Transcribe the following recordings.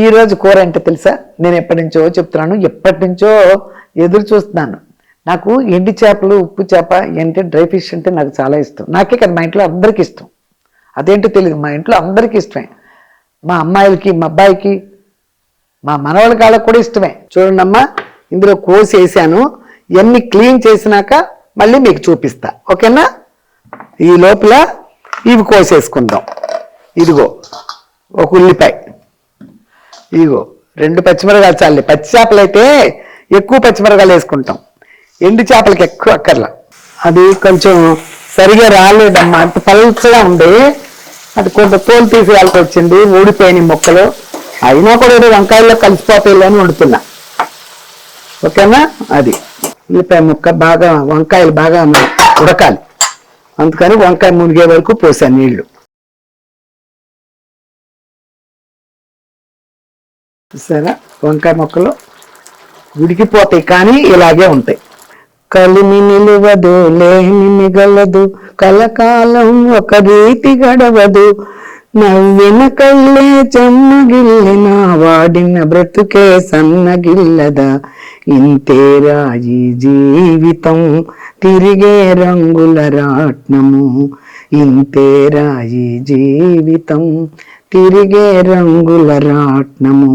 ఈ రోజు కూర అంటే తెలుసా? నేను ఎప్పటి నుంచో చెప్తున్నాను ఎప్పటి నుంచో ఎదురు చూస్తున్నాను. నాకు ఎండి చేపలు ఉప్పు చేప ఏంటి డ్రై ఫిష్ అంటే నాకు చాలా ఇష్టం. నాకే కదా మా ఇంట్లో అందరికీ ఇష్టం. అదేంటో తెలియదు మా ఇంట్లో అందరికీ ఇష్టమే. మా అమ్మాయిలకి మా అబ్బాయికి మా మనవాళ్ళ కాళ్ళకు కూడా ఇష్టమే. చూడండి అమ్మా ఇందులో కోసి వేసాను. ఇవన్నీ క్లీన్ చేసినాక మళ్ళీ మీకు చూపిస్తా. ఓకేనా? ఈ లోపల ఇవి కోసేసుకుందాం. ఇదిగో ఒక ఉల్లిపాయ. ఇదిగో రెండు పచ్చిమిరకాయలు చాలి పచ్చి చేపలు అయితే ఎక్కువ పచ్చిమిరకాయలు వేసుకుంటాం. ఎండు చేపలకి ఎక్కువ అక్కర్లా. అది కొంచెం సరిగా రాలేదమ్మా. అంత పలుచగా ఉంది. అది కొంత తోలు తీసేయాల్సి వచ్చింది. ఊడిపోయినాయి మొక్కలు. అయినా కూడా ఏదో వంకాయల్లో కలిసిపోతాయి అని వండుతున్నా. ఓకేనా? అది. ఉల్లిపాయ ముక్క బాగా వంకాయలు బాగా ఉడకాలి. అందుకని వంకాయ మునిగే వరకు పోసాను నీళ్ళు. చూసారా? వంకాయ మొక్కలు ఉడికిపోతాయి కానీ ఇలాగే ఉంటాయి. కలిమి నిలువదు లేని మిగలదు కలకాలం ఒక రీతి గడవదు. నవ్విన కళ్ళే చెమ్మగిల్లిన వాడిన బ్రతుకే సన్నగిల్లదా. ఇంతేరా ఈ జీవితం తిరిగే రంగుల రాట్నము. ఇంతేరా ఈ జీవితం తిరిగే రంగుల రాట్నము.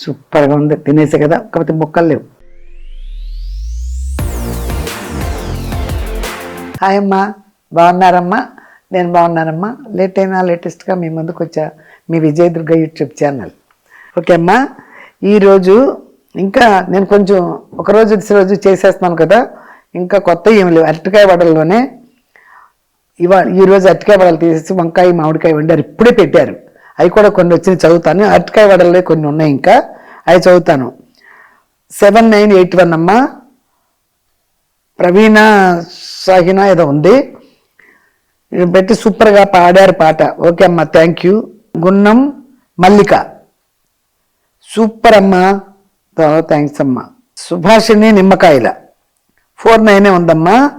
సూపర్గా ఉంది. తినేసే కదా కాకపోతే ముక్కలు లేవు. హాయ్ అమ్మా బాగున్నారమ్మా? నేను బాగున్నానమ్మా. లేట్ అయినా లేటెస్ట్గా మీ ముందుకు వచ్చా మీ Vijaya Durga YouTube channel. Okay అమ్మా ఈరోజు ఇంకా నేను కొంచెం ఒక రోజు రోజు చేసేస్తున్నాను కదా. ఇంకా కొత్త ఏమి లేవు. అరటికాయ వడల్లోనే ఇవాళ ఈరోజు అరటికాయ వడలు తీసేసి వంకాయ మామిడికాయ వండారు. ఇప్పుడే పెట్టారు. అవి కూడా కొన్ని వచ్చి చదువుతాను. అరటికాయ వడలే కొన్ని ఉన్నాయి ఇంకా. అవి చదువుతాను. సెవెన్ నైన్ ఎయిట్ వన్ అమ్మా. ప్రవీణ సాహినా ఏదో ఉంది. పెట్టి సూపర్గా పాడారు పాట. ఓకే అమ్మా thank you. Gunnam Mallika. Super అమ్మా. థ్యాంక్స్ అమ్మా. సుభాషిణి నిమ్మకాయల. ఫోర్ నైనే ఉందమ్మా.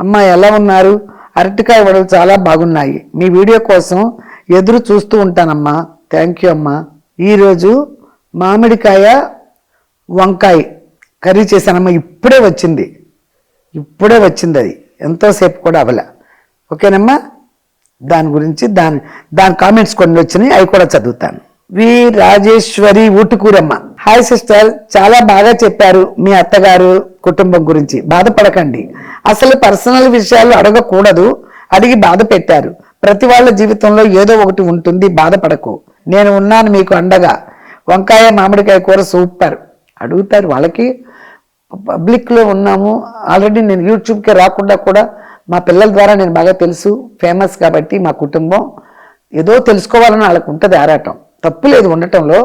అమ్మా ఎలా ఉన్నారు? అరటికాయ వడలు చాలా బాగున్నాయి. మీ వీడియో కోసం ఎదురు చూస్తూ ఉంటానమ్మా. థ్యాంక్ యూ అమ్మా. ఈరోజు మామిడికాయ వంకాయ కర్రీ చేశానమ్మా. ఇప్పుడే వచ్చింది. ఇప్పుడే వచ్చింది అది. ఎంతోసేపు కూడా అవలే. ఓకేనమ్మా? దాని గురించి దాని దాని కామెంట్స్ కొన్ని వచ్చినాయి. అవి కూడా చదువుతాను. వి రాజేశ్వరి ఊటుకూరమ్మ. హాయ్ సిస్టర్ చాలా బాగా చెప్పారు మీ అత్తగారు కుటుంబం గురించి. బాధపడకండి. అసలు పర్సనల్ విషయాలు అడగకూడదు అడిగి బాధ పెట్టారు. ప్రతి వాళ్ళ జీవితంలో ఏదో ఒకటి ఉంటుంది బాధపడకు. నేను ఉన్నాను మీకు అండగా. వంకాయ మామిడికాయ కూర సూపర్. అడుగుతారు వాళ్ళకి. పబ్లిక్లో ఉన్నాము. ఆల్రెడీ నేను యూట్యూబ్కి రాకుండా కూడా మా పిల్లల ద్వారా నేను బాగా తెలుసు. ఫేమస్ కాబట్టి మా కుటుంబం. ఏదో తెలుసుకోవాలని వాళ్ళకు ఉంటుంది ఆరాటం. తప్పు లేదు ఉండటంలో.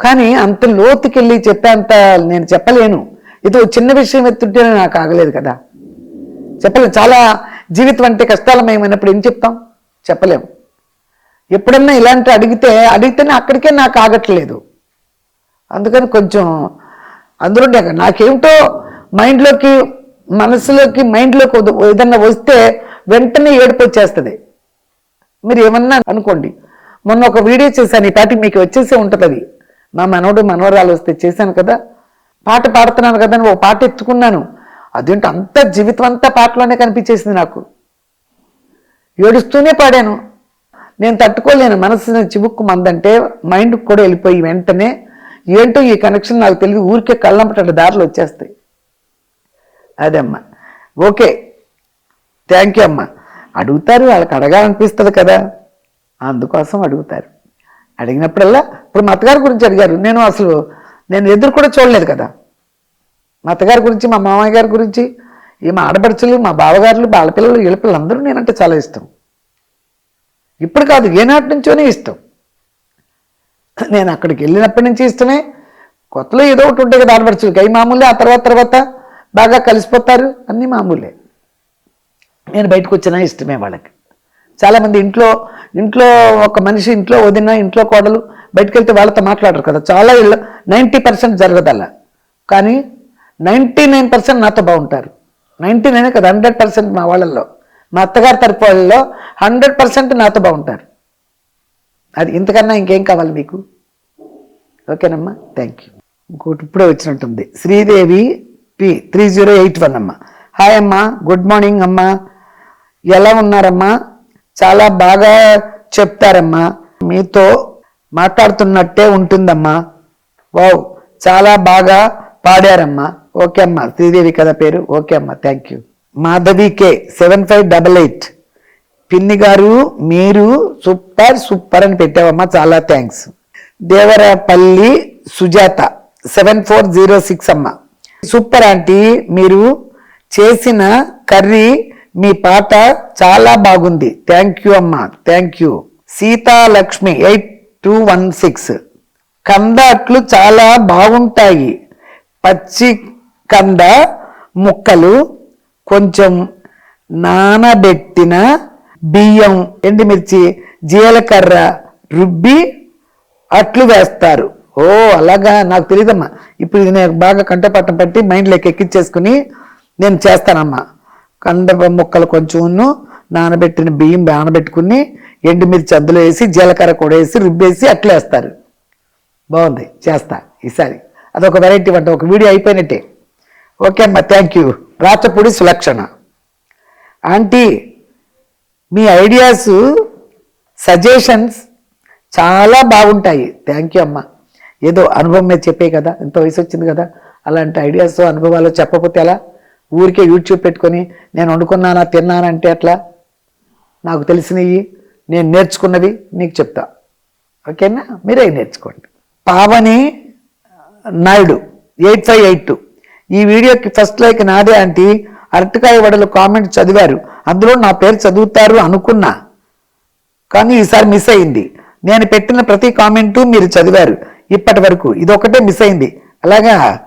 కానీ అంత లోతుకెళ్ళి చెప్పేంత నేను చెప్పలేను. ఏదో చిన్న విషయం ఎత్తుంటేనే నాకు ఆగలేదు కదా. చెప్పలేము చాలా జీవితం అంటే కష్టాలమయమైనప్పుడు ఏం చెప్తాం? చెప్పలేము ఎప్పుడన్నా ఇలాంటి అడిగితే అడిగితేనే అక్కడికే నాకు ఆగట్లేదు. అందుకని కొంచెం అందులో నాకేమిటో మైండ్లోకి మనసులోకి మైండ్లోకి ఏదన్నా వస్తే వెంటనే ఏడుపు వచ్చేస్తుంది. మీరు ఏమన్నా అనుకోండి. మొన్న ఒక వీడియో చేశాను. ఈ పాటికి మీకు వచ్చేసే ఉంటుంది అది మా మనవడు మనవరాలు వస్తే చేశాను కదా పాట పాడుతున్నాను కదా అని ఒక పాట ఎత్తుకున్నాను. అదేంటో అంత జీవితం అంతా పాటలోనే కనిపించేసింది నాకు. ఏడుస్తూనే పాడాను. నేను తట్టుకోలేను మనసు చివుక్కు మందంటే మైండ్కి కూడా వెళ్ళిపోయి వెంటనే ఏంటో ఈ కనెక్షన్ నాకు తెలియదు ఊరికే కళ్ళంపట దారిలో వచ్చేస్తాయి. అదమ్మా. ఓకే. థ్యాంక్ యూ అమ్మా. అడుగుతారు వాళ్ళకి అడగాలనిపిస్తుంది కదా. అందుకోసం అడుగుతారు. అడిగినప్పుడల్లా ఇప్పుడు మా అత్తగారి గురించి అడిగారు. నేను అసలు నేను ఎదురు కూడా చూడలేదు కదా. మా అత్తగారి గురించి మా మామయ్య గారి గురించి ఈ మా ఆడపడుచులు మా బావగారులు బాలపిల్లలు ఇళ్ళపిల్లలు వీళ్ళ పిల్లలు అందరూ నేనంటే చాలా ఇష్టం. ఇప్పుడు కాదు ఏనాటి నుంచోనే ఇష్టం. నేను అక్కడికి వెళ్ళినప్పటి నుంచి ఇష్టమే. కొత్తలో ఏదో ఒకటి ఉంటాయి కదా ఆడపడుచులకి. అవి మామూలే ఆ తర్వాత తర్వాత బాగా కలిసిపోతారు. అన్నీ మామూలే. నేను బయటకు వచ్చినా ఇష్టమే వాళ్ళకి. చాలామంది ఇంట్లో ఇంట్లో ఒక మనిషి ఇంట్లో వదిన ఇంట్లో కోడలు బయటకు వెళ్తే వాళ్ళతో మాట్లాడరు కదా. చాలా ఇళ్ళ నైంటీ పర్సెంట్ జరగదు అలా కానీ నైంటీ నైన్ పర్సెంట్ నాతో బాగుంటారు. నైంటీ నైన్ కదా హండ్రెడ్ పర్సెంట్ మా వాళ్ళల్లో. మా అత్తగారి తరపు వాళ్ళలో హండ్రెడ్ పర్సెంట్ నాతో బాగుంటారు. అది ఇంతకన్నా ఇంకేం కావాలి మీకు? ఓకేనమ్మా థ్యాంక్ యూ. ఇంకోటి ఇప్పుడే వచ్చినట్టుంది. Sridevi P three zero eight one అమ్మా. హాయ్ అమ్మా గుడ్ మార్నింగ్ అమ్మా. ఎలా ఉన్నారమ్మా? చాలా బాగా చెప్తారమ్మా మీతో మాట్లాడుతున్నట్టే ఉంటుందమ్మా. వావ్ చాలా బాగా పాడారమ్మా. ఓకే అమ్మా శ్రీదేవి కథ పేరు. ఓకే అమ్మా thank you Madhavi K seven five double eight పిన్ని గారు మీరు సూపర్ సూపర్ అని పెట్టావమ్మా చాలా thanks Devarapalli Sujatha seven four zero six అమ్మ. సూపర్ ఆంటీ మీరు చేసిన కర్రీ మీ పాట చాలా బాగుంది. థ్యాంక్ యూ అమ్మా. Thank you Seethalakshmi eight two one six. కంద అట్లు చాలా బాగుంటాయి. పచ్చి కంద ముక్కలు కొంచెం నానబెట్టిన బియ్యం ఎండుమిర్చి జీలకర్ర రుబ్బి అట్లు వేస్తారు. ఓ అలాగా? నాకు తెలియదమ్మా ఇప్పుడు ఇది నేను బాగా కంటపట్టం పట్టి మైండ్లోకి ఎక్కించేసుకుని నేను చేస్తానమ్మా. కంద ముక్కలు కొంచెం నానబెట్టిన బియ్యం నానబెట్టుకుని ఎండుమిర్చి అందులో వేసి జీలకర్ర కూడా వేసి రుబ్బేసి అట్లు వేస్తారు. బాగుంది. చేస్తా ఈసారి. అదొక వెరైటీ వంట. ఒక వీడియో అయిపోయినట్టే. ఓకే అమ్మా. Thank you Rachapudi Sulakshana. Aunty me ideas suggestions చాలా బాగుంటాయి. థ్యాంక్ యూ అమ్మా. ఏదో అనుభవం మీద చెప్పే కదా. ఇంత వయసు వచ్చింది కదా. అలాంటి ఐడియాస్ అనుభవాలు చెప్పకపోతే ఎలా? ఊరికే యూట్యూబ్ పెట్టుకొని నేను వండుకున్నానా తిన్నానంటే అట్లా నాకు తెలిసినవి నేను నేర్చుకున్నవి నీకు చెప్తా. ఓకేనా? మీరే నేర్చుకోండి. Pavani Naidu eight five eight two. ఈ వీడియోకి ఫస్ట్ లైక్ నాదే ఆంటీ. అరటికాయ వడలు కామెంట్ చదివారు. అందులో నా పేరు చదువుతారు అనుకున్నా. కానీ ఈసారి మిస్ అయింది. నేను పెట్టిన ప్రతి కామెంటు మీరు చదివారు. ఇప్పటి వరకు ఇదొకటే మిస్ అయింది. అలాగా?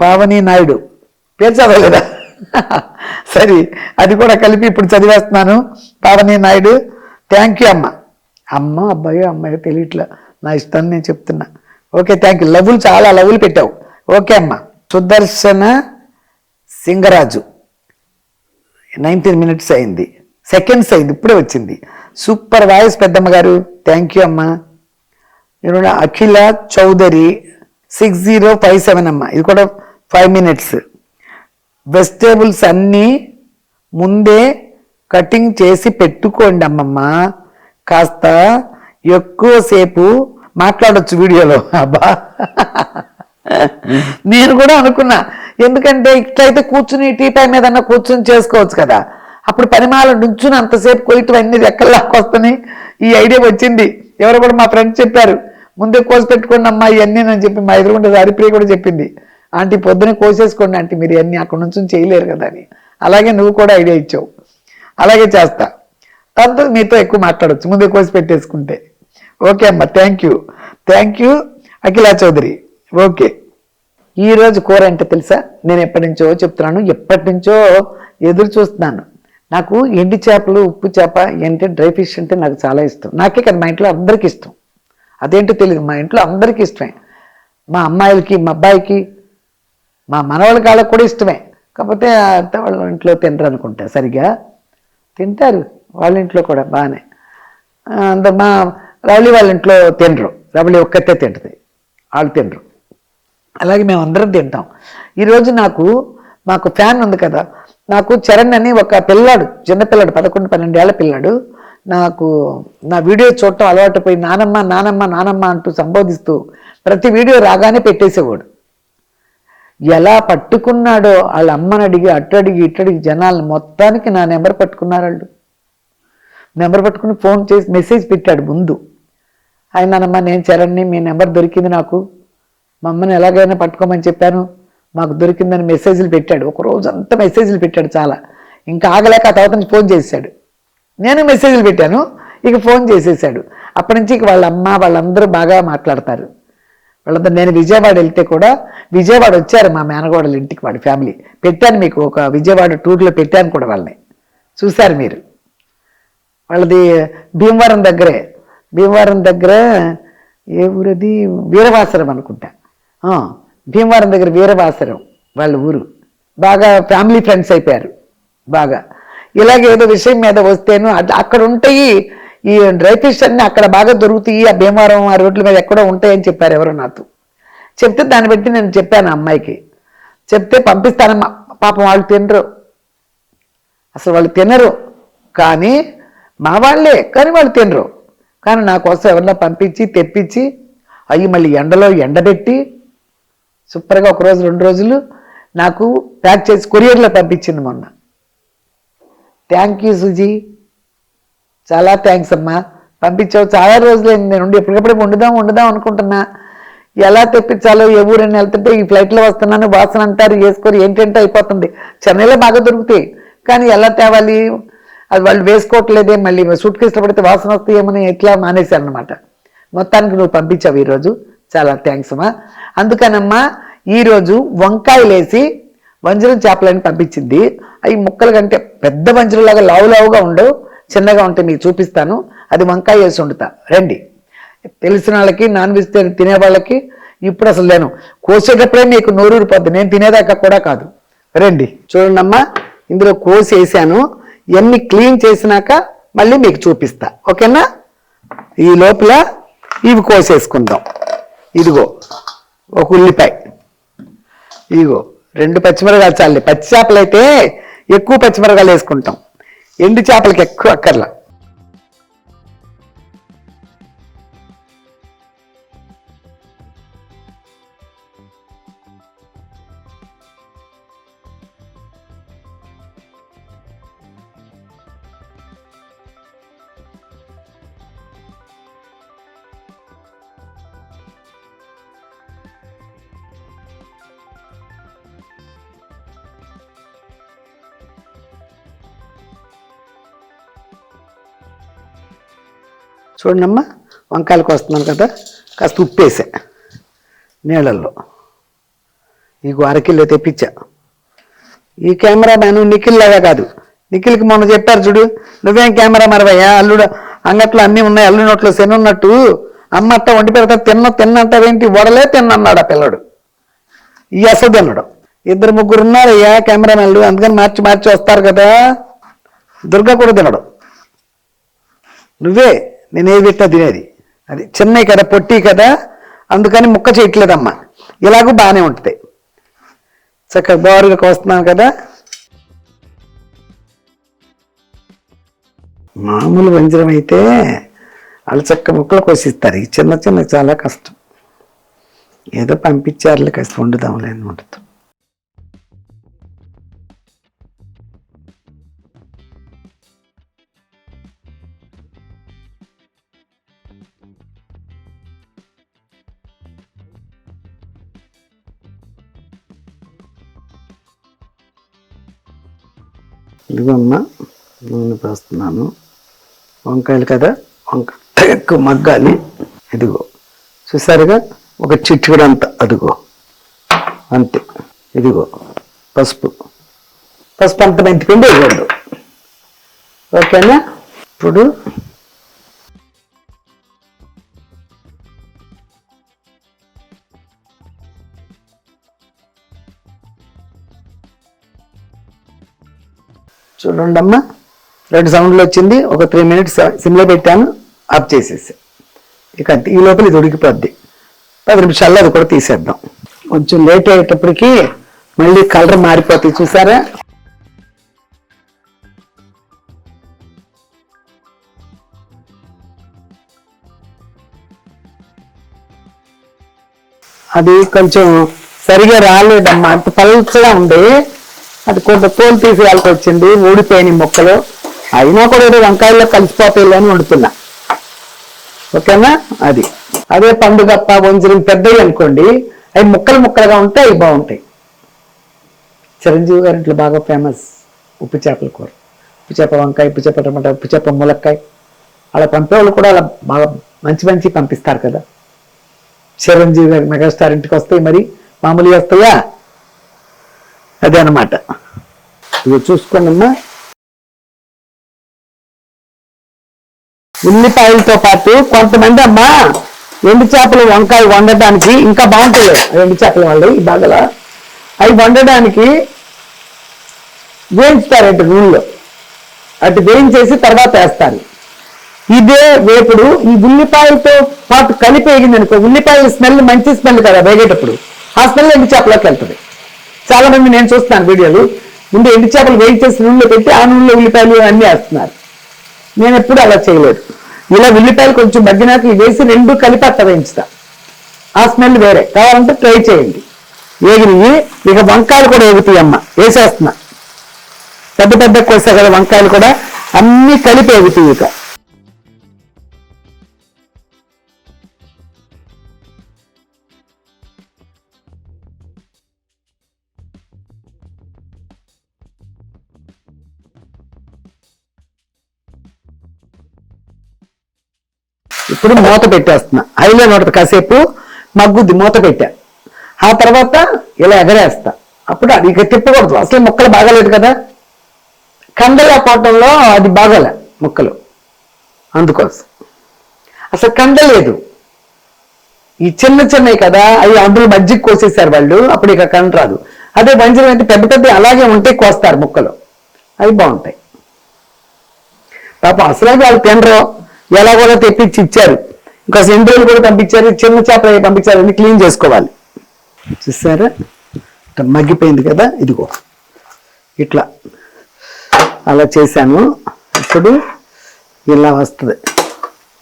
పావని నాయుడు. పేరు చదవలేదా సరే అది కూడా కలిపి ఇప్పుడు చదివేస్తున్నాను. పావని నాయుడు థ్యాంక్ యూ అమ్మ. అమ్మ అబ్బాయి అమ్మాయి తెలియట్లా. నా ఇష్టాన్ని నేను చెప్తున్నా. ఓకే థ్యాంక్ యూ లవ్లు చాలా లవ్లు పెట్టావు. ఓకే అమ్మ. సుదర్శన సింగరాజు. నైన్టీన్ మినిట్స్ అయింది. సెకండ్స్ అయింది ఇప్పుడే వచ్చింది. సూపర్ వాయిస్ పెద్దమ్మ గారు. థ్యాంక్ యూ అమ్మా. నేను Akhila Chowdary six zero five seven అమ్మ. ఇది కూడా ఫైవ్ మినిట్స్ వెజిటేబుల్స్ అన్నీ ముందే కటింగ్ చేసి పెట్టుకోండి అమ్మమ్మ. కాస్త ఎక్కువసేపు మాట్లాడొచ్చు వీడియోలో. అబ్బా. నేను కూడా అనుకున్నా. ఎందుకంటే ఇట్లయితే కూర్చుని టీ టైం ఏదన్నా కూర్చుని చేసుకోవచ్చు కదా. అప్పుడు పనిమాల నుంచుని అంతసేపు కొయ్యటం అన్ని ఎక్కల్లాకి వస్తాయి ఈ ఐడియా వచ్చింది. ఎవరు కూడా మా ఫ్రెండ్స్ చెప్పారు. ముందే కోసి పెట్టుకోండి అమ్మా ఇవన్నీ అని చెప్పి మా ఎదురుగుండా హరిప్రియ కూడా చెప్పింది. ఆంటీ పొద్దున కోసేసుకోండి ఆంటీ మీరు అన్నీ అక్కడ నుంచి చేయలేరు కదా అని. అలాగే నువ్వు కూడా ఐడియా ఇచ్చావు. అలాగే చేస్తా. తర్వాత మీతో ఎక్కువ మాట్లాడచ్చు. ముందే కోసి పెట్టేసుకుంటే. ఓకే అమ్మా thank you thank you Akhila Chowdary. Okay. ఈరోజు కూర అంటే తెలుసా? నేను ఎప్పటి నుంచో చెప్తున్నాను ఎప్పటి నుంచో ఎదురు చూస్తున్నాను. నాకు ఎండి చేపలు ఉప్పు చేప ఏంటంటే డ్రై ఫిష్ అంటే నాకు చాలా ఇష్టం. నాకే కదా మా ఇంట్లో అందరికీ ఇష్టం. అదేంటో తెలియదు మా ఇంట్లో అందరికీ ఇష్టమే. మా అమ్మాయిలకి మా అబ్బాయికి మా మనవాళ్ళ కాళ్ళకు కూడా ఇష్టమే. కాకపోతే అత్త వాళ్ళ ఇంట్లో తినరు అనుకుంటా సరిగా తింటారు వాళ్ళ ఇంట్లో కూడా బాగానే అంత మా రవళి వాళ్ళ ఇంట్లో తినరు. రవళి ఒక్కతే తింటది వాళ్ళు తినరు. అలాగే మేము అందరం తింటాం. ఈరోజు నాకు మాకు ఫ్యాన్ ఉంది కదా. నాకు చరణ్ అని ఒక పిల్లాడు చిన్న పిల్లాడు పదకొండు పన్నెండేళ్ళ పిల్లాడు. నాకు నా వీడియో చూడటం అలవాటు పోయి నానమ్మ నానమ్మ నానమ్మ అంటూ సంబోధిస్తూ ప్రతి వీడియో రాగానే పెట్టేసేవాడు. ఎలా పట్టుకున్నాడో వాళ్ళ అమ్మని అడిగి అట్టడిగి ఇట్టడిగి జనాలను మొత్తానికి నా నెంబర్ పట్టుకున్నారు వాళ్ళు. నెంబర్ పట్టుకుని ఫోన్ చేసి మెసేజ్ పెట్టాడు ముందు. ఆయన నానమ్మ నేను చరణ్ని మీ నెంబర్ దొరికింది నాకు. మమ్మల్ని ఎలాగైనా పట్టుకోమని చెప్పాను. మాకు దొరికిందని మెసేజ్లు పెట్టాడు. ఒక రోజు అంతా మెసేజ్లు పెట్టాడు చాలా. ఇంకా ఆగలేక ఆ తర్వాత నుంచి ఫోన్ చేశాడు. నేను మెసేజ్లు పెట్టాను. ఇక ఫోన్ చేసేసాడు అప్పటి నుంచి ఇక వాళ్ళ అమ్మ వాళ్ళందరూ బాగా మాట్లాడతారు. వాళ్ళందరూ నేను విజయవాడ వెళ్తే కూడా విజయవాడ వచ్చారు మా మేనగోడల ఇంటికి వాడి ఫ్యామిలీ. పెట్టాను మీకు ఒక విజయవాడ టూర్లో పెట్టాను కూడా వాళ్ళని. చూశారు మీరు. వాళ్ళది భీమవరం దగ్గరే. భీమవరం దగ్గర ఏ ఊరది? వీరవాసరం అనుకుంటా. భీమవరం దగ్గర వీరవాసరం వాళ్ళ ఊరు. బాగా ఫ్యామిలీ ఫ్రెండ్స్ అయిపోయారు. బాగా. ఇలాగే ఏదో విషయం మీద వస్తేను అక్కడ ఉంటాయి ఈ డ్రై ఫిష్ అన్ని అక్కడ బాగా దొరుకుతాయి ఆ భీమవరం ఆ రోడ్ల మీద ఎక్కడో ఉంటాయని చెప్పారు ఎవరో నాతో. చెప్తే దాన్ని బట్టి నేను చెప్పాను ఆ అమ్మాయికి. చెప్తే పంపిస్తానమ్మా పాపం వాళ్ళు తినరు. అసలు వాళ్ళు తినరు. కానీ మా వాళ్ళే కానీ వాళ్ళు తినరు. కానీ నా కోసం ఎవరన్నా పంపించి తెప్పించి అవి మళ్ళీ ఎండలో ఎండబెట్టి సూపర్గా ఒక రోజు రెండు రోజులు నాకు ప్యాక్ చేసి కొరియర్లో పంపించింది మొన్న. Thank you Suji. చాలా థ్యాంక్స్ అమ్మా. పంపించావు చాలా రోజులు నేను ఉండి ఎప్పటికప్పుడు వండుదాం వండుదాం అనుకుంటున్నా. ఎలా తెప్పించాలో ఏ ఊరని వెళ్తుంటే ఈ ఫ్లైట్లో వస్తున్నాను వాసన అంటారు వేసుకొని ఏంటంటే అయిపోతుంది. చెన్నైలో బాగా దొరుకుతాయి. కానీ ఎలా తేవాలి? అది వాళ్ళు వేసుకోవట్లేదే మళ్ళీ సూట్ కేసులో పడితే వాసన వస్తాయేమని ఎట్లా మానేశాను అనమాట మొత్తానికి నువ్వు పంపించావు ఈరోజు. చాలా థ్యాంక్స్ అమ్మా. అందుకనమ్మా ఈరోజు వంకాయలు వేసి వంజరం చేపలని పంపించింది. అవి ముక్కలు కంటే పెద్ద వంజరంలాగా లావు లావుగా ఉండవు. చిన్నగా ఉంటే మీకు చూపిస్తాను. అది వంకాయ వేసి వండుతా. రండి. తెలిసిన వాళ్ళకి నాన్ వెజ్ తినే వాళ్ళకి ఇప్పుడు అసలు లేను. కోసేటప్పుడే మీకు నోరూరిపోద్ది నేను తినేదాకా కూడా కాదు. రండి. చూడండి అమ్మా ఇందులో కోసి వేసాను. ఇవన్నీ క్లీన్ చేసినాక మళ్ళీ మీకు చూపిస్తా. ఓకేనా? ఈ లోపల ఇవి కోసేసుకుందాం. ఇదిగో ఒక ఉల్లిపాయ. ఇదిగో రెండు పచ్చిమిరకాయలు చాలి పచ్చి చేపలు అయితే ఎక్కువ పచ్చిమిరకాయలు వేసుకుంటాం. ఎండు చేపలకి ఎక్కువ అక్కర్లా. చూడండమ్మా వంకాయలకు వస్తున్నాను కదా కాస్త ఉప్పేసా నీళ్ళల్లో. నీకు అరకిల్లో తెప్పించా. ఈ కెమెరా మ్యాన్ నిఖిల్ లాగా కాదు. నిఖిల్కి మొన్న చెప్పారు చూడు నువ్వేం కెమెరా మరవయ్యా అల్లుడు అంగట్లో అన్నీ ఉన్నాయి అల్లు నోట్లో శని ఉన్నట్టు. అమ్మ అట్ట వండి పెడతా తిన్న తిన్నంటావేంటి? వడలే తిన్నన్నాడు ఆ పిల్లడు? ఈ అసలు తిన్నాడు ఇద్దరు ముగ్గురు ఉన్నారయ్యా కెమెరామెన్లు అందుకని మార్చి మార్చి వస్తారు కదా. దుర్గా కూడా తినడు. నువ్వే నేను ఏది పెట్టినా తినేది. అది చిన్నవి కదా పొట్టి కదా అందుకని ముక్క చేయట్లేదమ్మా. ఇలాగూ బాగానే ఉంటుంది. చక్కగా బోరుగా కోస్తున్నాను కదా. మామూలు వంజరం అయితే వాళ్ళు చక్క ముక్కలు కోసిస్తారు. ఈ చిన్న చిన్న చాలా కష్టం. ఏదో పంపించారులే కాస్త వండుదాంలే అని ఉండదు ఇదిగో అమ్మ నూనె పోస్తున్నాను. వంకాయలు కదా వంకాయ ఎక్కువ మగ్గాలి. ఇదిగో చూసారుగా? ఒక చిట్టుకుడు అంత అదిగో. అంతే. ఇదిగో పసుపు. పసుపు అంత మెంతిపిండి ఇవ్వండు ఓకేనా? ఇప్పుడు చూడండి అమ్మా రెండు సౌండ్లు వచ్చింది. ఒక త్రీ మినిట్స్ సిమ్లో పెట్టాను. ఆఫ్ చేసేసి. ఇక అంతే. ఈ లోపల ఇది ఉడికిపోద్ది. పది నిమిషాల్లో అది కూడా తీసేద్దాం. కొంచెం లేట్ అయ్యేటప్పటికి మళ్ళీ కలర్ మారిపోతాయి చూసారా? అది కొంచెం సరిగా రాలేదమ్మా. అంత పలుచగా ఉంది. అది కొంత తోలు తీసేయాల్సి వచ్చింది ఊడిపోయిన మొక్కలు. అయినా కూడా ఏదో వంకాయల్లో కలిసిపోతాయి అని వండుతున్నా. ఓకేనా? అది. అదే పండుగప్ప వంజరం పెద్దవి అనుకోండి అవి ముక్కలు ముక్కలుగా ఉంటే అవి బాగుంటాయి. చిరంజీవి గారి ఇంట్లో బాగా ఫేమస్ ఉప్పు చేపల కూర. ఉప్పు చేప వంకాయ ఉప్పు చేప టమాటా ఉప్పు చేప ములక్కాయ. అలా పంపేవాళ్ళు కూడా అలా బాగా మంచి మంచి పంపిస్తారు కదా. చిరంజీవి గారి మెగాస్టార్ ఇంటికి వస్తాయి మరి. మామూలుగా వస్తాయా? అదే అనమాట ఇది చూసుకోండమ్మా ఉల్లిపాయలతో పాటు కొంతమంది అమ్మా ఎండు చేపలు వంకాయ వండడానికి ఇంకా బాగుంటాయి ఎండు చేపల వాళ్ళు ఈ బాగా అవి వండడానికి వేయించుతారంట నూనెలో. అటు వేయించేసి తర్వాత వేస్తారు. ఇదే వేపుడు ఈ ఉల్లిపాయలతో పాటు కలిపి వేగింది అనుకో ఉల్లిపాయల స్మెల్ మంచి స్మెల్ కదా వేగేటప్పుడు. ఆ స్మెల్ ఎండు చేపలోకి వెళ్తుంది. చాలా మంది నేను చూస్తున్నాను వీడియోలు. ముందు ఎండు చేపలు వేయించేసి నూనెలో పెట్టి ఆ నూనెలో ఉల్లిపాయలు అన్నీ వేస్తున్నారు. నేను ఎప్పుడు అలా చేయలేదు. ఇలా ఉల్లిపాయలు కొంచెం మగ్గినాకలు ఇవి వేసి రెండు కలిపి అట్ట వేయించుతా. ఆ స్మెల్ వేరే. కావాలంటే ట్రై చేయండి. వేగినవి ఇక వంకాయలు కూడా వేగుతాయి అమ్మ. వేసేస్తున్నా. పెద్ద పెద్ద కోసా కదా వంకాయలు కూడా. అన్ని కలిపి ఎగుతాయి ఇక. ఇప్పుడు మూత పెట్టేస్తున్నా. హైలో నోట కాసేపు మగ్గుద్ది మూత పెట్టా. ఆ తర్వాత ఇలా ఎగరేస్తా. అప్పుడు అది ఇక తిప్పకూడదు. అసలు ముక్కలు బాగాలేదు కదా. కండల పోవటంలో అది బాగాలే ముక్కలు. అందుకోసం. అసలు కండ లేదు. ఈ చిన్న చిన్నవి కదా అవి అందులో మజ్జిగ కోసేసారు వాళ్ళు. అప్పుడు ఇక కండ రాదు. అదే వంజరం అయితే పెద్ద పెద్ద అలాగే ఉంటే కోస్తారు ముక్కలు. అవి బాగుంటాయి. పాపం అసలు వాళ్ళు తినరు. ఎలా కూడా తెప్పించి ఇచ్చారు ఇంకా సెంట్రల్ కూడా పంపించారు చిన్న చేపలు పంపించారు అన్ని క్లీన్ చేసుకోవాలి. చూసారా? మగ్గిపోయింది కదా ఇదిగో. ఇట్లా. అలా చేశాను. ఇప్పుడు ఇలా వస్తుంది.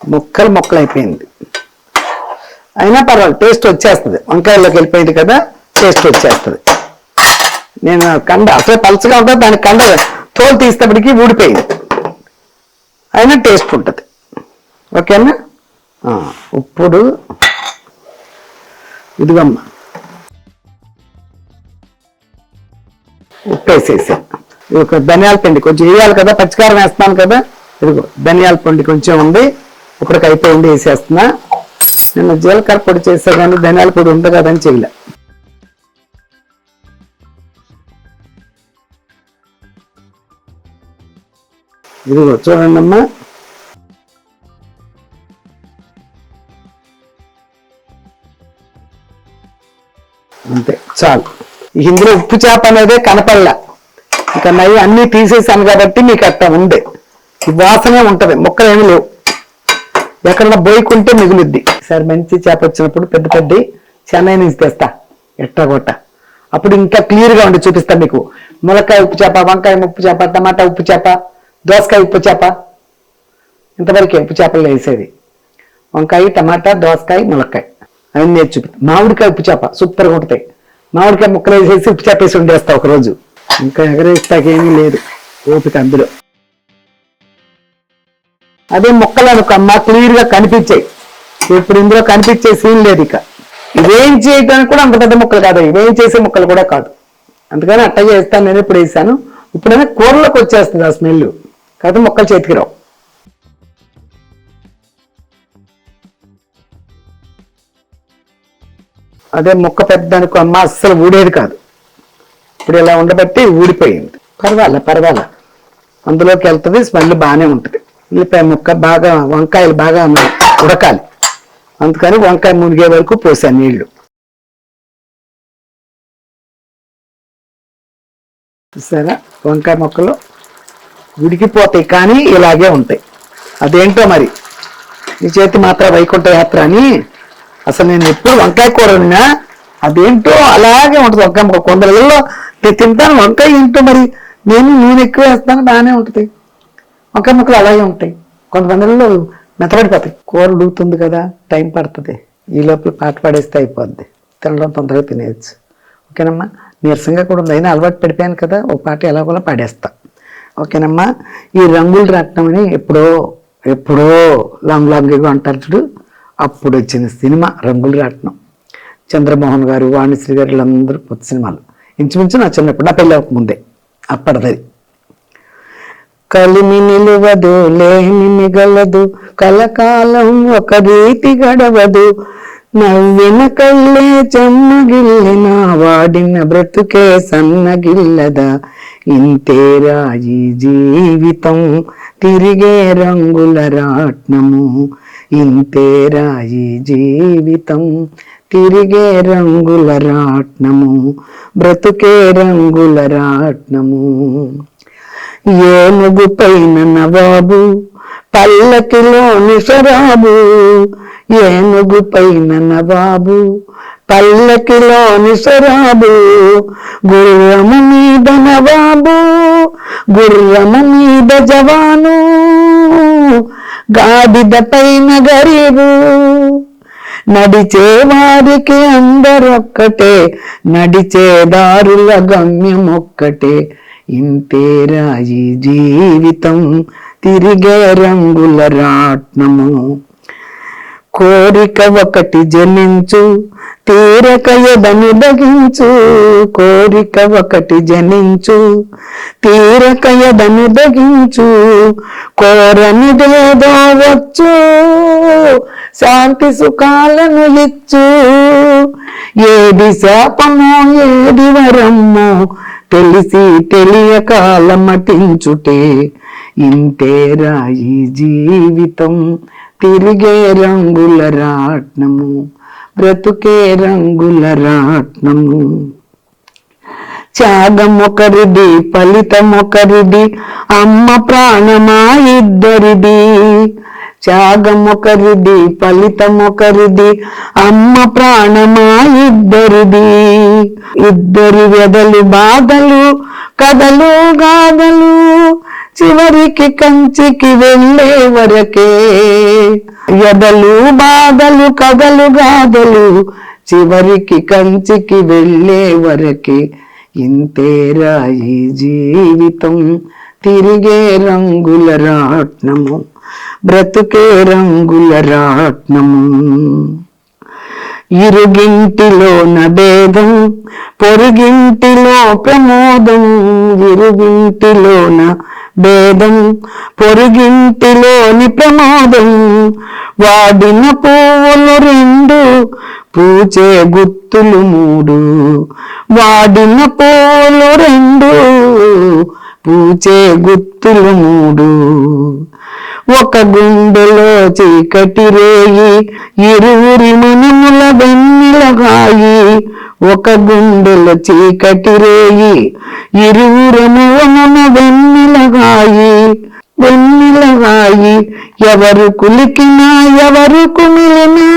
ముక్కలు ముక్కలు అయిపోయింది అయినా పర్వాలేదు టేస్ట్ వచ్చేస్తుంది. వంకాయల్లోకి వెళ్ళిపోయింది కదా టేస్ట్ వచ్చేస్తుంది. నేను కండ అసలు పలుచగా ఉంటుంది దాని కండ తోలు తీసేటప్పటికి ఊడిపోయింది. అయినా టేస్ట్ ఉంటుంది. ఓకేనా? ఇప్పుడు ఇదిగమ్మ. ఉప్పు వేసేసా ఇది ఒక ధనియాల పిండి కొంచెం వేయాలి కదా పచ్చికారం వేస్తాను కదా. ఇదిగో ధనియాల పిండి కొంచెం ఉంది. ఇప్పటికి అయిపోయింది వేసేస్తున్నా. నేను జీలకర్ర పొడి చేసా కానీ ధనియాల పొడి ఉంది కదని చేయలే ఇదిగో చూడండి అమ్మా చాలు. ఇందులో ఉప్పు చేప అనేదే కనపడలే. ఇక నయ్యి అన్నీ తీసేసాను కాబట్టి మీకు అట్ట ఉండే. వాసనే ఉంటుంది మొక్కలు ఏమి లేవు. ఎక్కడన్నా బోయకుంటే మిగులుద్ది. సార్ మంచి చేప వచ్చినప్పుడు పెద్ద పెద్ద చెన్నై నుంచి తెస్తా ఎట్టా కొట్ట. అప్పుడు ఇంకా క్లియర్గా ఉండి చూపిస్తా మీకు. ములక్కాయ ఉప్పు చేప వంకాయ ఉప్పు చేప టమాటా ఉప్పు చేప దోసకాయ ఉప్పు చేప. ఇంతవరకే ఉప్పు చేపలు వేసేది. వంకాయ టమాటా దోసకాయ ములక్కాయ. అవన్నీ నేను చూపి మామిడికాయ ఉప్పు చేప సూపర్గా ఉంటాయి మామిడికాయ ముక్కలు వేసేసి ఉప్పు చేప వేసి ఒకరోజు. ఇంకా ఎగరేస్తాకేమీ లేదు ఓపిక అందులో. అదే మొక్కలు అనుకో క్లియర్గా కనిపించాయి. ఇప్పుడు ఇందులో కనిపించే సీన్ లేదు ఇక. ఇవేం చేయడానికి కూడా అంత పెద్ద ముక్కలు కాదు ఇవేం చేసే ముక్కలు కూడా కాదు. అందుకని అట్ట చేస్తాను నేను ఇప్పుడు వేసాను. ఇప్పుడైనా కూరలోకి వచ్చేస్తుంది ఆ స్మెల్ కాదు మొక్కలు చేతికి రావు. అదే మొక్క పెద్ద అనుకో అమ్మ అస్సలు ఊడేది కాదు. ఇప్పుడు ఇలా ఉండబట్టి ఊడిపోయింది. పర్వాలే పర్వాలే. అందులోకి వెళ్తుంది స్మెల్ బాగానే ఉంటుంది. ఉల్లిపాయ ముక్క బాగా వంకాయలు బాగా ఉడకాలి. అందుకని వంకాయ మునిగే వరకు పోసాను నీళ్ళు. చూసారా? వంకాయ మొక్కలు ఉడికిపోతాయి కానీ ఇలాగే ఉంటాయి. అదేంటో మరి? నీ చేతి మాత్రం వైకుంఠ యాత్ర అని అసలు నేను ఎప్పుడు వంకాయ కూర ఉన్నా అదేంటో అలాగే ఉంటుంది. వంకాయ ముక్క కొందరిలో నేను తింటాను వంకాయ ఏంటో మరి నేను నూనె ఎక్కువ వేస్తాను బాగానే ఉంటుంది. వంకాయ ముక్కలు అలాగే ఉంటాయి. కొంతమందిలో మెత్తబడిపోతాయి. కూర ఉడుగుతుంది కదా టైం పడుతుంది. ఈ లోపల పాట పాడేస్తే అయిపోద్ది. తినడం తొందరగా తినేయచ్చు. ఓకేనమ్మా? నీరసంగా కూడా ఉంది. అయినా అలవాటు పడిపోయాను కదా ఒక పాట ఎలాగోలా పాడేస్తా. ఓకేనమ్మా? ఈ రంగులు రత్నం అని ఎప్పుడో ఎప్పుడో లాంగ్ లాంగ్గా అంటారు చూడు. అప్పుడు వచ్చిన సినిమా రంగులు రాట్నం. చంద్రమోహన్ గారు వాణిశ్రీ గారు వీళ్ళందరూ కొత్త సినిమాలు. ఇంచుమించు నా చిన్నప్పుడు నా పెళ్ళి ముందే అప్పటిది. కలిమి నిలువదు లేమి మిగలదు కలకాలం ఒక రీతి గడవదు. నవ్విన కళ్ళే చెమ్మగిల్లిన వాడిన బ్రతుకే సన్నగిల్లదా. ఇంతేరా ఈ జీవితం తిరిగే రంగుల రాట్నము. ఇంతేరా ఈ జీవితం. తిరిగే రంగుల రాట్నము బ్రతుకే రంగుల రాట్నము. ఏనుగు పైన నవాబు పల్లకిలోని శరాబు ఏనుగు పైన నవాబు పల్లకిలోని శరాబు గుర్రము మీద నవాబు గుర్రము మీద జవాను. గాడిదపైన గరీబు. నడిచే వారికి అందరొక్కటే నడిచే దారుల గమ్యం ఒక్కటే ఇంతేరా ఈ జీవితం తిరిగే రంగుల రాట్నము. కోరిక ఒకటి జనించు తీరక ఎదని దగించు కోరిక ఒకటి జనించు తీరక ఎదని దగించు కోరనిదేదో వచ్చు శాంతి సుఖాలను ఇచ్చు. ఏది శాపమో ఏది వరమ్మో తెలిసి తెలియక అలమటించుటే. ఇంతేరా ఈ జీవితం. తిరిగే రంగుల రాట్నము బ్రతుకే రంగుల రాట్నము. త్యాగం ఒకరిది ఫలితం ఒకరిది అమ్మ ప్రాణమా ఇద్దరిది త్యాగం ఒకరిది ఫలితం ఒకరిది అమ్మ ప్రాణమా ఇద్దరిది ఇద్దరి వెదలు బాధలు కథలు గాథలు చివరికి కంచికి వెళ్ళే వరకే. ఎదలు బాధలు కథలు గాథలు చివరికి కంచికి వెళ్ళే వరకే. ఇంతేరా ఈ జీవితం. తిరిగే రంగుల రాట్నము బ్రతుకే రంగుల రాట్నము. ఇరుగింటిలో భేదం పొరుగింటిలో ప్రమోదం. ఇరుగింటిలోన భేదం పొరుగింటిలోని ప్రమాదం. వాడిన పువ్వులు రెండు పూచే గుత్తులు మూడు వాడిన పూలు రెండు. పూచే గుత్తులు మూడు ఒక గుండెలో చీకటి రేయి ఇరువురి మునిముల వెన్నెలగాయి ఒక గుండెలో చీకటి రేయి ఇరువురి వనన వెన్నెలగాయి వెన్నెలగాయి ఎవరు కులికినా ఎవరు కుమిలినా.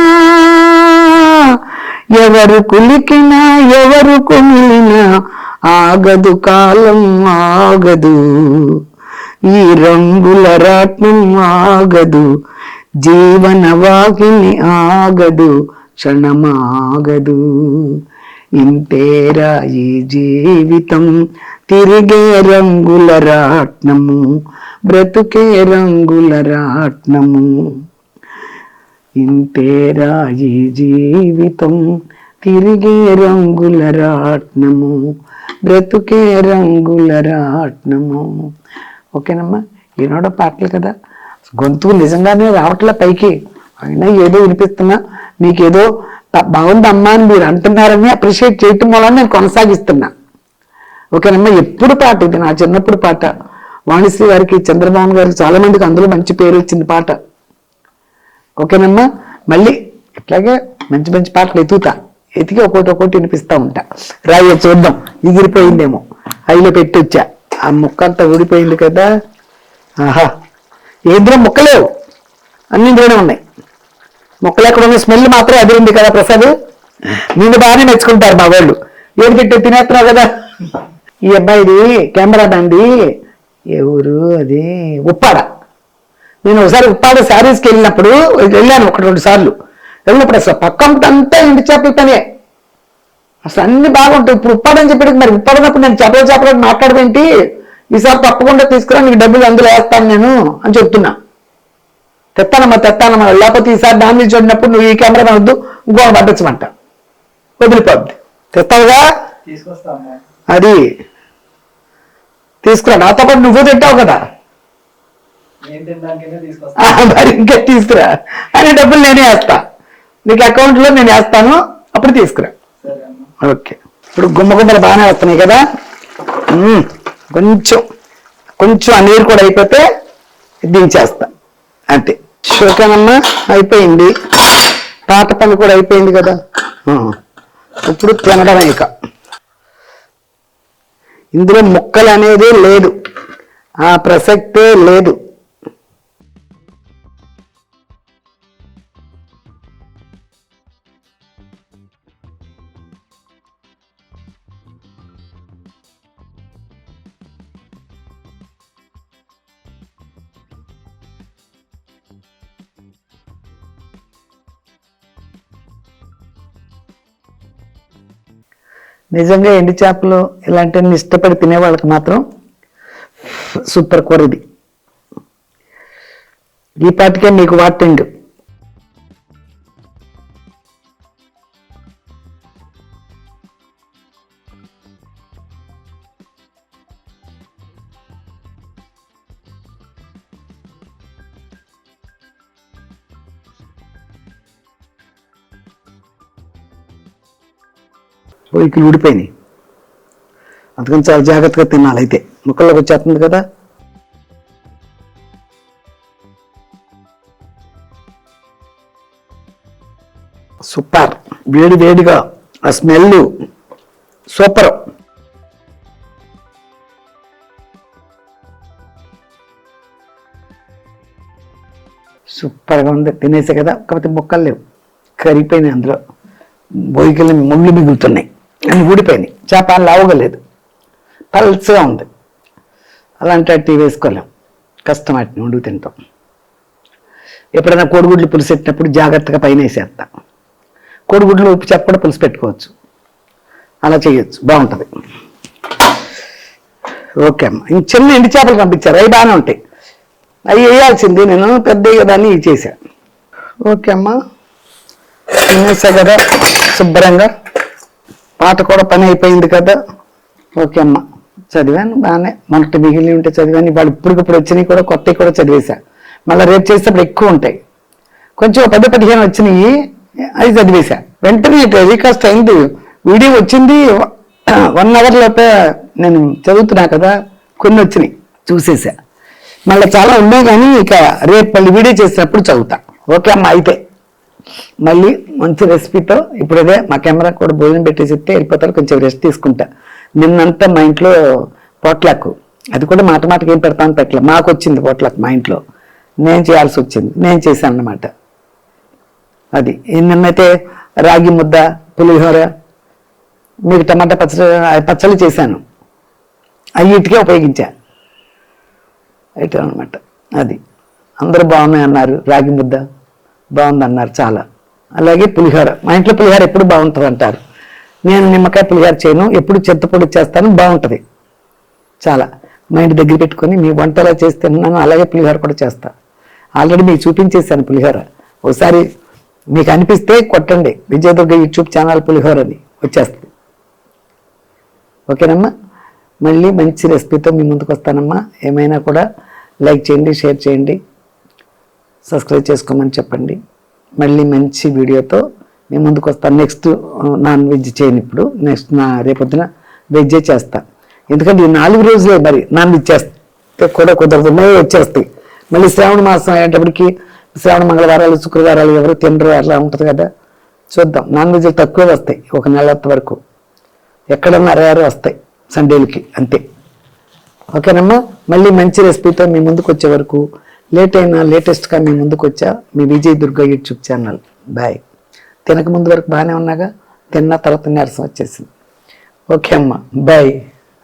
ఎవరు కులికినా ఎవరు కుమిలినా ఆగదు కాలం ఆగదు. ఈ రంగుల రాట్నం ఆగదు జీవన వాకిని ఆగదు క్షణమాగదు. ఇంతేరా ఈ జీవితం తిరిగే రంగుల రాట్నము బ్రతుకే రంగుల రాట్నము. ఇంతేరా ఈ జీవితం. తిరిగే రంగుల రాట్నము బ్రతుకే రంగుల రాట్నము. ఓకేనమ్మా? ఈనాడో పాటలు కదా? గొంతు నిజంగానే రావట్లే పైకి. అయినా ఏదో వినిపిస్తున్నా. నీకేదో బాగుందమ్మా అని మీరు అంటున్నారని అప్రిషియేట్ చేయటం వల్ల నేను కొనసాగిస్తున్నా. ఓకేనమ్మా? ఎప్పుడు పాట ఇది? నా చిన్నప్పుడు పాట. వాణిశ్రీ గారికి చంద్రబాబు గారికి చాలా మందికి అందులో మంచి పేరు వచ్చింది పాట. ఓకేనమ్మా? మళ్ళీ ఇట్లాగే మంచి మంచి పాటలు ఎత్తుతా. ఎతికి ఒకటి ఒకటి వినిపిస్తా ఉంటా. రాయ చూద్దాం. ఎగిరిపోయిందేమో. అయిలో పెట్టొచ్చా. ఆ ముక్క అంతా ఊడిపోయింది కదా. ఆహా. ఏంద్రం ముక్కలేవు అన్ని ఇందులోనే ఉన్నాయి. మొక్కలు ఎక్కడ ఉన్న స్మెల్ మాత్రం అదిరింది కదా ప్రసాద్. నిన్ను బాగానే మెచ్చుకుంటారు మా వాళ్ళు. ఏం తిట్టే తినేస్తున్నావు కదా? ఈ అబ్బాయిది కెమెరా బండి ఏ ఊరు అది? ఉప్పాడ. నేను ఒకసారి ఉప్పాడ శారీస్కి వెళ్ళినప్పుడు వెళ్ళాను ఒక రెండు సార్లు. వెళ్ళినప్పుడు అసలు పక్కంతా ఇంటి చేపల పనే. అసలు అన్ని బాగుంటాయి. ఇప్పుడు ఉప్పాడని చెప్పి మరి ఉప్పాడినప్పుడు నేను చేపల చేపలు మాట్లాడదేంటి ఈసారి తప్పకుండా తీసుకురా నీకు డబ్బులు అందులో వేస్తాను నేను అని చెప్తున్నా. తెత్తానమ్మా తెత్తానమ్మా. లేకపోతే ఈసారి నుంచి చూడినప్పుడు నువ్వు ఈ కెమెరా వద్దు ఇంకో పట్టచ్చమంట వదిలిపోద్ది. తెస్తావుగా? అది. తీసుకురా. నాతో పాటు నువ్వు తింటావు కదా నేను తినడానికైతే ఆ, తీసుకొస్తాను మరి ఇంకా తీసుకురా. అని డబ్బులు నేనే వేస్తా. నీకు account లో నేను వేస్తాను అప్పుడు తీసుకురా. ఓకే. ఇప్పుడు గుమ్మ గుమ్మలు బాగానే వస్తున్నాయి కదా. కొంచెం కొంచెం ఆ నీరు కూడా అయిపోతే దించేస్తా. అంతే. ఓకేనమ్మా అయిపోయింది. పాత పని కూడా అయిపోయింది కదా. ఇప్పుడు తినడమే ఇక. ఇందులో ముక్కలు అనేది లేదు. ఆ ప్రసక్తే లేదు. నిజంగా ఎండి చేపలు ఇలాంటివన్నీ ఇష్టపడి తినే వాళ్ళకి మాత్రం సూపర్ కూర ఇది. ఈ పాటికే మీకు సో పొయ్యికి ఊడిపోయినాయి అందుకని చాలా జాగ్రత్తగా తినాలి అయితే. ముక్కల్లోకి వచ్చేస్తుంది కదా? సూపర్. వేడి వేడిగా ఆ స్మెల్ సూపర్. సూపర్గా ఉంది. తినేసే కదా? కాకపోతే ముక్కలు లేవు. కరిగిపోయినాయి అందులో. బొయ్యికెళ్ళి ముళ్ళు మిగులుతున్నాయి. అని ఊడిపోయినాయి. చేప లావగలేదు. పల్చగా ఉంది. అలాంటి అట్టి వేసుకోలేం. కష్టం వాటిని వండుకు తింటాం ఎప్పుడైనా కోడిగుడ్లు పులుసు పెట్టినప్పుడు జాగ్రత్తగా పైన వేసేస్తాం. కోడిగుడ్లు ఉప్పు చేప కూడా పులుసు పెట్టుకోవచ్చు. అలా చేయొచ్చు. బాగుంటుంది. ఓకే అమ్మ. ఇంక చిన్న ఎండి చేపలు పంపించారు. అవి బాగానే ఉంటాయి. అవి వేయాల్సింది. నేను పెద్ద దాన్ని ఇవి చేశాను ఓకే అమ్మా. తినేసా కదా. శుభ్రంగా. పాట కూడా పని అయిపోయింది కదా. ఓకే అమ్మ. చదివాను బాగానే మనకి మిగిలి ఉంటే చదివాను. వాళ్ళు ఇప్పటికిప్పుడు వచ్చినాయి కూడా కొత్తవి కూడా చదివేశా. మళ్ళీ రేపు చేసేటప్పుడు ఎక్కువ ఉంటాయి. కొంచెం పది పదిహేను వచ్చినాయి అది చదివేశా. వెంటనే టెలికాస్ట్ అయింది. వీడియో వచ్చింది వన్ అవర్ లోపే నేను చదువుతున్నా కదా కొన్ని వచ్చినాయి చూసేసా మళ్ళీ చాలా ఉన్నాయి కానీ ఇక రేపు మళ్ళీ వీడియో చేసినప్పుడు చదువుతా. ఓకే అమ్మ అయితే. మళ్ళీ మంచి రెసిపీతో ఇప్పుడు అదే మా కెమెరా కూడా భోజనం పెట్టేసి ఇస్తే వెళ్ళిపోతారు కొంచెం రెస్ట్ తీసుకుంటా. నిన్నంతా మా ఇంట్లో పోట్లాకు అది కూడా మాట మాటకి ఏం పెడతాను పెట్టలే. మాకు వచ్చింది పోట్లాకు మా ఇంట్లో. నేను చేయాల్సి వచ్చింది. నేను చేశాను అన్నమాట. అది. నిన్నైతే రాగి ముద్ద పులిహోర మీకు టమాటా పచ్చడి పచ్చళ్ళు చేశాను. అయ్యిటికే ఉపయోగించా. అయితే అనమాట అది. అందరూ బాగున్నాయి అన్నారు రాగి ముద్ద. బాగుంది అన్నారు చాలా. అలాగే పులిహోర. మా ఇంట్లో పులిహోర ఎప్పుడు బాగుంటుంది అంటారు నేను నిమ్మకాయ పులిహోర చేయను. ఎప్పుడు చింతపొడి చేస్తాను బాగుంటుంది. చాలా. మా ఇంటి దగ్గర పెట్టుకొని మీ వంటలా చేస్తే నన్ను అలాగే పులిహోర కూడా చేస్తా. ఆల్రెడీ మీకు చూపించేశాను పులిహోర. ఒకసారి మీకు అనిపిస్తే కొట్టండి. విజయదుర్గ యూట్యూబ్ ఛానల్ పులిహోర అని వచ్చేస్తుంది. ఓకేనమ్మా? మళ్ళీ మంచి రెసిపీతో మీ ముందుకు వస్తానమ్మా. ఏమైనా కూడా లైక్ చేయండి షేర్ చేయండి. సబ్స్క్రైబ్ చేసుకోమని చెప్పండి. మళ్ళీ మంచి వీడియోతో మేము ముందుకు వస్తాను నెక్స్ట్ నాన్ వెజ్ చేయను ఇప్పుడు. నెక్స్ట్ నా రేపొద్దున వెజ్జే చేస్తా. ఎందుకంటే ఈ నాలుగు రోజులే మరి నాన్ వెజ్ చేస్తే కూడా కుదరదు. మళ్ళీ వచ్చేస్తాయి. మళ్ళీ శ్రావణ మాసం అయ్యేటప్పటికి శ్రావణ మంగళవారాలు శుక్రవారాలు ఎవరు తినరు అట్లా ఉంటుంది కదా. చూద్దాం. నాన్ వెజ్ తక్కువే వస్తాయి. ఒక నెల వరకు. ఎక్కడన్నా రేరు వస్తాయి. సండేలకి అంతే. ఓకేనమ్మా? మళ్ళీ మంచి రెసిపీతో మీ ముందుకు వచ్చే వరకు లేట్ అయినా లేటెస్ట్గా మీ ముందుకు వచ్చా మీ Vijay Durga YouTube channel bye తినక ముందు వరకు బాగానే ఉన్నాగా. తిన్న తర్వాత నీరసం వచ్చేసింది. ఓకే అమ్మా. బాయ్